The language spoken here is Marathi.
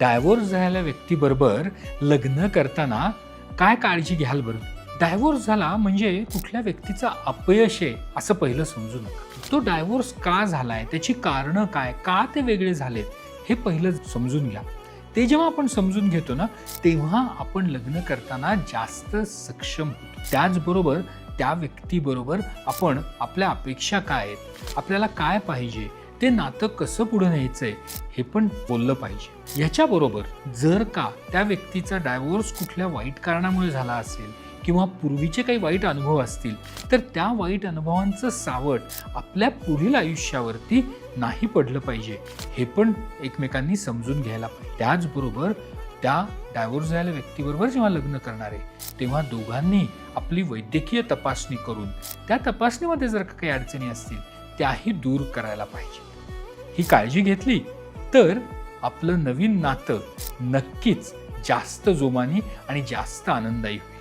डायव्होर्स झालेल्या व्यक्तीबरोबर लग्न करताना काय काळजी घ्याल बरं? डायव्होर्स झाला म्हणजे कुठल्या व्यक्तीचं अपयश आहे असं पहिलं समजू नका. तो डायव्होर्स का झालाय? त्याची कारणं काय? का ते वेगळे झालेत? हे पहिलं समजून घ्या. ते जेव्हा आपण समजून घेतो ना तेव्हा आपण लग्न करताना जास्त सक्षम होतो. त्याचबरोबर त्या व्यक्तीबरोबर आपण आपल्या अपेक्षा काय आहेत? आपल्याला काय पाहिजे? ते नातं कसं पुढे न्यायचंय हे पण बोललं पाहिजे. ह्याच्याबरोबर जर का त्या व्यक्तीचा डायव्होर्स कुठल्या वाईट कारणामुळे झाला असेल किंवा पूर्वीचे काही वाईट अनुभव असतील तर त्या वाईट अनुभवांचं सावट आपल्या पुढील आयुष्यावरती नाही पडलं पाहिजे. हे पण एकमेकांनी समजून घ्यायला पाहिजे. त्याचबरोबर त्या डायव्होर्स झालेल्या व्यक्तीबरोबर जेव्हा लग्न करणारे तेव्हा दोघांनी आपली वैद्यकीय तपासणी करून त्या तपासणीमध्ये जर का काही अडचणी असतील त्याही दूर करायला पाहिजे. ही काळजी घेतली तर आपलं नवीन नातं नक्कीच जास्त जोमानी आणि जास्त आनंदायी होईल.